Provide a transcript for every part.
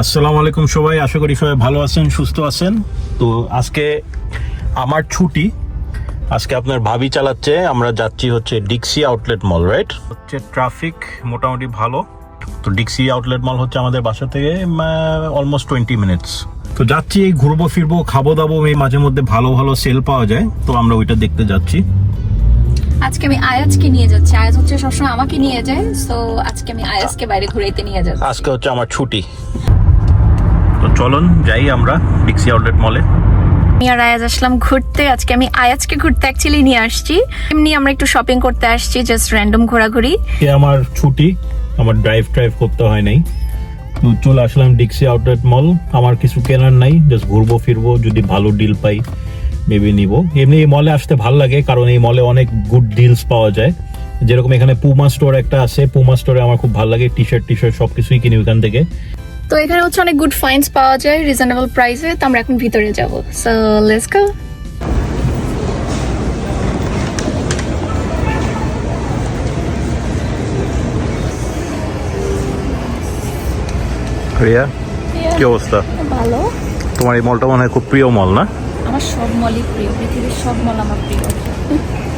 আসসালামু আলাইকুম সবাই আশা করি সবাই ভালো আছেন সুস্থ আছেন। তো আজকে আমার ছুটি। আজকে আপনার ভাবি চালাচ্ছে আমরা যাচ্ছি হচ্ছে ডিক্সি আউটলেট মল রাইট হচ্ছে ট্রাফিক মোটামুটি ভালো। তো ডিক্সি আউটলেট মল হচ্ছে আমাদের বাসা থেকে অলমোস্ট টোয়েন্টি মিনিটস তো যাচ্ছি ঘুরবো ফিরবো খাব দাবো এই মাঝে মধ্যে ভালো ভালো সেল পাওয়া যায়। তো আমরা ওইটা দেখতে যাচ্ছি। আজকে আমি আয়াজকে নিয়ে যাচ্ছি। আয়াজ হচ্ছে সবসময় আমাকে নিয়ে যায় তো আজকে আমি আয়াজকে বাইরে ঘুরাইতে নিয়ে যাচ্ছি। আজকে হচ্ছে আমার ছুটি। তো চলুন যাই আমরা ডিক্সি আউটলেট মলে আমি আর আয়াজ আসলাম ঘুরতে। আজকে আমি আয়াজকে ঘুরতে অ্যাকচুয়ালি নিয়ে আসছি। এমনি আমরা একটু শপিং করতে আসছি জাস্ট র্যান্ডম ঘোরাঘুরি। আমার ছুটি আমার ড্রাইভ ড্রাইভ করতে হয় নাই। তো চলে আসলাম ডিক্সি আউটলেট মল আমার কিছু কেনার নাই জাস্ট ঘুরবো ফিরবো যদি ভালো ডিল পাই মেবি নিব। এমনি এই মলে আসতে ভালো লাগে কারণ এই মলে অনেক গুড ডিলস পাওয়া যায়। যেরকম এখানে পুমা স্টোর একটা আছে পুমা স্টোরে আমার খুব ভালো লাগে টি শার্ট টি শার্ট সবকিছুই কিনি ওখান থেকে। তো এখানে হচ্ছে অনেক গুড ফাইন্স পাওয়া যায় রিজনেবল প্রাইসে তো আমরা এখন ভিতরে যাব। সো লেটস গো রিয়া কি অবস্থা? ভালো। তোমার এই মলটা মনে হয় খুব প্রিয় মল না? আমার সব মলই প্রিয় পৃথিবীর সব মল আমার প্রিয়।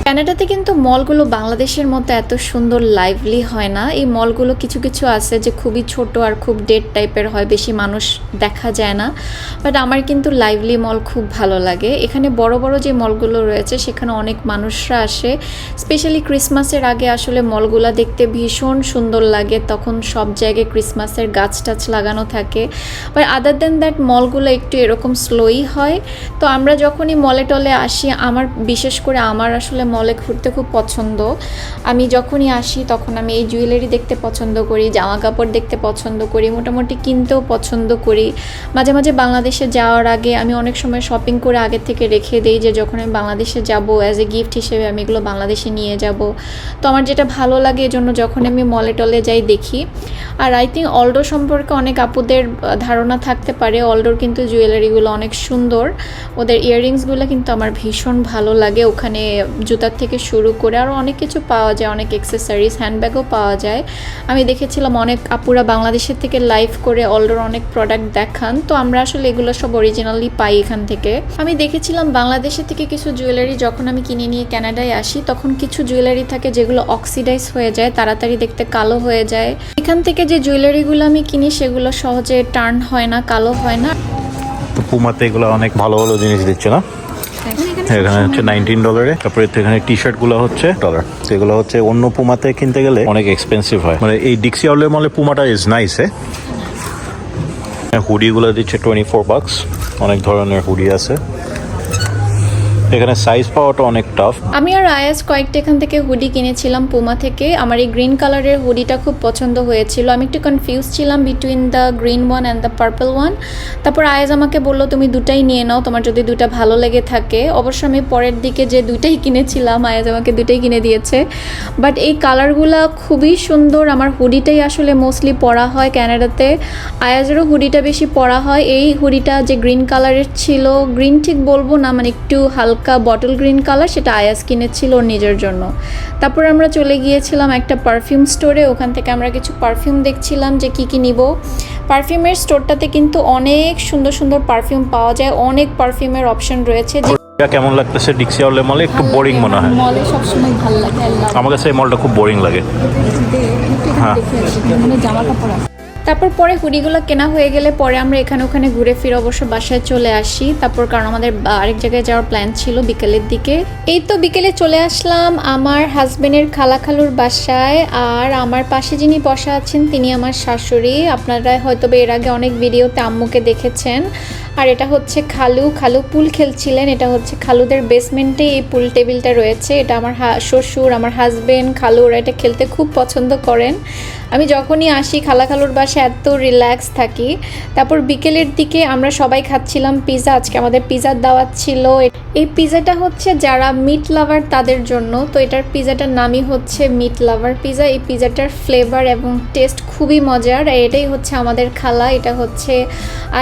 কানাডাতে কিন্তু মলগুলো বাংলাদেশের মতো এত সুন্দর লাইভলি হয় না। এই মলগুলো কিছু কিছু আছে যে খুবই ছোট আর খুব ডেড টাইপের হয়, বেশি মানুষ দেখা যায় না। বাট আমার কিন্তু লাইভলি মল খুব ভালো লাগে। এখানে বড় বড় যে মলগুলো রয়েছে, সেখানে অনেক মানুষরা আসে। স্পেশালি ক্রিসমাসের আগে আসলে মলগুলো দেখতে ভীষণ সুন্দর লাগে। তখন সব জায়গায় ক্রিসমাসের গাছ টাছ লাগানো থাকে। বাট আদার দেন দ্যাট মলগুলো একটু এরকম স্লোই হয়। তো আমরা যখনই মলে টলে আসি, আমার, বিশেষ করে আমার আসলে মলে ঘুরতে খুব পছন্দ। আমি যখনই আসি তখন আমি এই জুয়েলারি দেখতে পছন্দ করি জামা কাপড় দেখতে পছন্দ করি, মোটামুটি কিনতেও পছন্দ করি। মাঝে মাঝে বাংলাদেশে যাওয়ার আগে আমি অনেক সময় শপিং করে আগে থেকে রেখে দিই যে যখন আমি বাংলাদেশে যাব অ্যাজ এ গিফট হিসেবে আমি এগুলো বাংলাদেশে নিয়ে যাব। তো আমার যেটা ভালো লাগে এজন্য যখন আমি মলে টলে যাই দেখি। আর আই থিঙ্ক অলডো সম্পর্কে অনেক আপুদের ধারণা থাকতে পারে। অলডোর কিন্তু জুয়েলারিগুলো অনেক সুন্দর। ওদের ইয়াররিংসগুলো কিন্তু আমার ভীষণ ভালো লাগে। ওখানে জুতার থেকে শুরু করে আরও অনেক কিছু পাওয়া যায় অনেক এক্সেসরিজ হ্যান্ডব্যাগও পাওয়া যায়। আমি দেখেছিলাম অনেক আপুরা বাংলাদেশের থেকে লাইভ করে অলডোর অনেক প্রোডাক্ট দেখান তো আমরা আসলে এগুলো সব অরিজিনালি পাই এখান থেকে। আমি দেখেছিলাম বাংলাদেশের থেকে কিছু জুয়েলারি যখন আমি কিনে নিয়ে কানাডায় আসি তখন কিছু জুয়েলারি থাকে যেগুলো অক্সিডাইজ হয়ে যায় তাড়াতাড়ি দেখতে কালো হয়ে যায়। এখান থেকে যে জুয়েলারিগুলো আমি কিনি সেগুলো সহজে টার্ন হয় না কালো হয় না। পুমাতে এগুলো অনেক ভালো ভালো জিনিস দিচ্ছে না? এখানে হচ্ছে নাইনটিন ডলারে তারপরে এখানে টি শার্টগুলো হচ্ছে ডলার এগুলো হচ্ছে অন্য পুমাতে কিনতে গেলে অনেক এক্সপেন্সিভ হয়। মানে এই ডিক্সি আউলের মলে পুমাটা ইজ নাইস এ হুডি গুলো দিচ্ছে টোয়েন্টি ফোর বাক্স অনেক ধরনের হুডি আছে। এখানে সাইজ পাওয়াটা অনেক টাফ আমি আর আয়াস কয়েকটা এখান থেকে হুডি কিনেছিলাম পুমা থেকে। আমার এই গ্রিন কালারের হুডিটা খুব পছন্দ হয়েছিল। আমি একটু কনফিউজ ছিলাম between the green one and the purple one তারপর আয়াজ আমাকে বলল, তুমি দুটাই নিয়ে নাও, তোমার যদি দুটা ভালো লেগে থাকে। অবশ্য আমি পরের দিকে যে দুইটাই কিনেছিলাম আয়াজ আমাকে দুটাই কিনে দিয়েছে। বাট এই কালারগুলো খুবই সুন্দর। আমার হুডিটাই আসলে মোস্টলি পরা হয় ক্যানাডাতে আয়াজেরও হুডিটা বেশি পরা হয়। এই হুডিটা যে গ্রিন কালারের ছিল গ্রিন ঠিক বলব না মানে একটু হালকা বটল গ্রিন কালার সেটা আয়াস কিনেছিল ওর নিজের জন্য। তারপর আমরা চলে গিয়েছিলাম একটা পারফিউম স্টোরে ওখান থেকে আমরা কিছু পারফিউম দেখছিলাম যে কি কি নিব। পারফিউমের স্টোরটাতে কিন্তু অনেক সুন্দর সুন্দর পারফিউম পাওয়া যায় অনেক পারফিউমের অপশন রয়েছে যে কেমন লাগতেছে ডিক্সি মলে একটু বোরিং মনে হয়। মলে সবসময় ভালো লাগে আমার কাছে এই মলটা খুব বোরিং লাগে। হ্যাঁ। মানে জামা কাপড় তারপর পরে হুডিগুলো কেনা হয়ে গেলে পরে আমরা এখানে ওখানে ঘুরে ফিরে অবশ্য বাসায় চলে আসি। তারপর কারণ আমাদের আরেক জায়গায় যাওয়ার প্ল্যান ছিল বিকেলের দিকে। এই তো বিকেলে চলে আসলাম আমার হাজবেন্ডের খালাখালুর বাসায় আর আমার পাশে যিনি বসা আছেন তিনি আমার শাশুড়ি। আপনারা হয়তো এর আগে অনেক ভিডিওতে আম্মুকে দেখেছেন। আর এটা হচ্ছে খালু। খালু পুল খেলছিলেন। এটা হচ্ছে খালুদের বেসমেন্টে এই পুল টেবিলটা রয়েছে। এটা আমার শ্বশুর, আমার হাজবেন্ড খালু, ওরা এটা খেলতে খুব পছন্দ করেন। আমি যখনই আসি খালা খালুর বাসায় এত রিল্যাক্স থাকি। তারপর বিকেলের দিকে আমরা সবাই খাচ্ছিলাম পিৎজা আজকে আমাদের পিৎজার দাওয়াত ছিল। এই পিজাটা হচ্ছে যারা মিট লাভার তাদের জন্য। তো এটার পিজাটার নামই হচ্ছে মিট লাভার পিজা এই পিজাটার ফ্লেভার এবং টেস্ট খুবই মজার। আর এটাই হচ্ছে আমাদের খালা। এটা হচ্ছে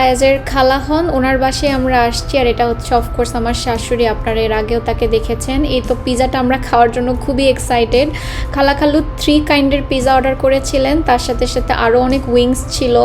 আয়াজের খালা হন। ওনার বাসায় আমরা আসছি। আর এটা হচ্ছে অফকোর্স আমার শাশুড়ি। আপনারা এর আগেও তাকে দেখেছেন। এই তো পিজাটা আমরা খাওয়ার জন্য খুবই এক্সাইটেড খালা খালু থ্রি কাইন্ডের পিজা অর্ডার করেছিলেন। তার সাথে সাথে আরও অনেক উইংস ছিল।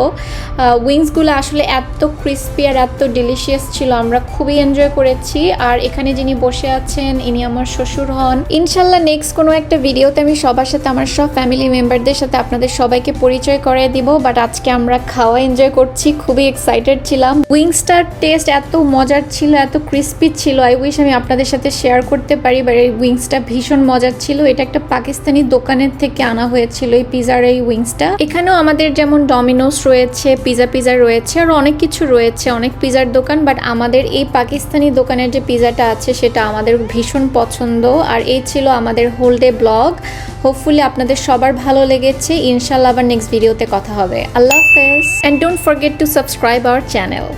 উইংসগুলো আসলে এত ক্রিস্পি আর এত ডিলিশিয়াস ছিল। আমরা খুবই এনজয় করেছি। আর এখানে যিনি বসে আছেন, ইনি আমার শ্বশুর হন। ইনশাল্লাহ নেক্সট কোনো একটা ভিডিওতে আমি সবার সাথে, আমার সব ফ্যামিলি মেম্বারদের সাথে আপনাদের সবাইকে পরিচয় করে দিব। বাট আজকে আমরা খাওয়া এনজয় করছি, খুবই এক্সাইটেড ছিলাম। উইংসটার টেস্ট এত মজার ছিল, এত ক্রিস্পি ছিল। আই উইশ আমি আপনাদের সাথে শেয়ার করতে পারি বাট এই উইংসটা ভীষণ মজার ছিল। এটা একটা পাকিস্তানি দোকানের থেকে আনা হয়েছিল, এই পিজার এই উইংসটা এখানেও আমাদের যেমন ডমিনোস রয়েছে পিজা পিজা রয়েছে, আর অনেক কিছু রয়েছে, অনেক পিজার দোকান। বাট আমাদের এই পাকিস্তানি দোকানের যে পিজাটা আছে, সেটা আমাদের ভীষণ পছন্দ। আর এই ছিল আমাদের হোল ডে ব্লগ হোপফুলি আপনাদের সবার ভালো লেগেছে। ইনশাল্লাহ আবার নেক্সট ভিডিওতে কথা হবে। আল্লাহ হাফেজ। And don't forget to subscribe our channel